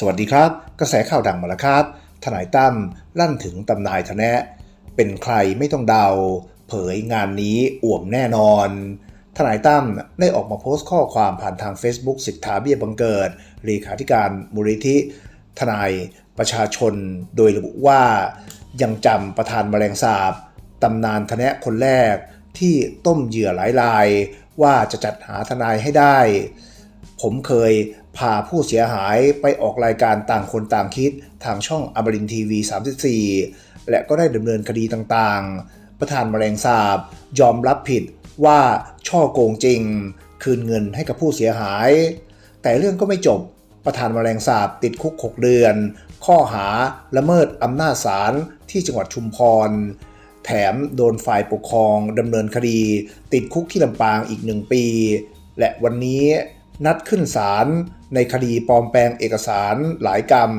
สวัสดีครับ กระแสข่าวดังมาแล้วครับ ทนายตั้มลั่นถึงตำนายทะแนะ เป็นใครไม่ต้องเดา เผยงานนี้อ่วมแน่นอน ทนายตั้มได้ออกมาโพสต์ข้อความผ่านทาง Facebook สิทธาเบี้ยบังเกิดเลขาธิการมูลนิธิ ทนายประชาชนโดยระบุว่า ยังจำประธานแมลงสาบตำนานทะแนะคนแรกที่ต้มเหยื่อหลายราย ว่าจะจัดหาทนายให้ได้ ผมเคยพาผู้เสียหายไปออกรายการต่างคนต่างคิดทางช่องอมรินทีวี 34 และก็ได้ดำเนินคดีต่างๆ ประธานแมลงสาบ ยอมรับผิดว่าช่อโกงจริง คืนเงินให้กับผู้เสียหาย แต่เรื่องก็ไม่จบประธานแมลงสาบติดคุก 6 เดือน ข้อหาละเมิดอำนาจศาลที่จังหวัดชุมพร แถมโดนฝ่ายปกครองดำเนินคดี ติดคุกที่ลำปางอีกหนึ่งปี และวันนี้ นัดขึ้นศาลในคดีปลอมแปลงเอกสารหลายกรรม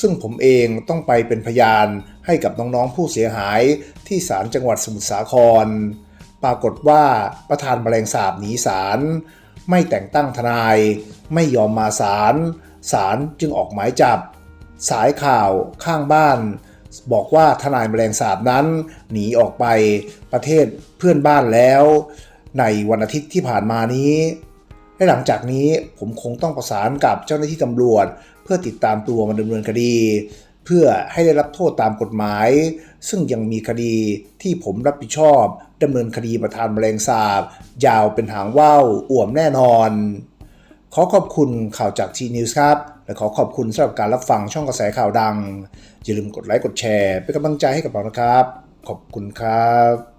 ซึ่งผมเองต้องไปเป็นพยานให้กับน้องๆผู้เสียหายที่ศาลจังหวัดสมุทรสาคร ปรากฏว่าประธานแมลงสาบหนีศาลไม่แต่งตั้งทนาย ไม่ยอมมาศาลศาลจึงออกหมายจับ สายข่าวข้างบ้าน บอกว่าทนายแมลงสาบนั้น หนีออกไปประเทศเพื่อนบ้านแล้ว ในวันอาทิตย์ที่ผ่านมานี้ และหลังจากนี้ผมคงต้องประสานกับเจ้าหน้าที่ตำรวจ เพื่อติดตามตัวมาดำเนินคดี เพื่อให้ได้รับโทษตามกฎหมาย ซึ่งยังมีคดีที่ผมรับผิดชอบดำเนินคดีประธานแมลงสาบ ยาวเป็นหางว่าวอ่วมแน่นอน ขอขอบคุณข่าวจากทีนิวส์ครับ และขอขอบคุณสำหรับการรับฟังช่องกระแสข่าวดัง อย่าลืมกดไลค์กดแชร์เป็นกำลังใจให้กับเรานะครับ ขอบคุณครับ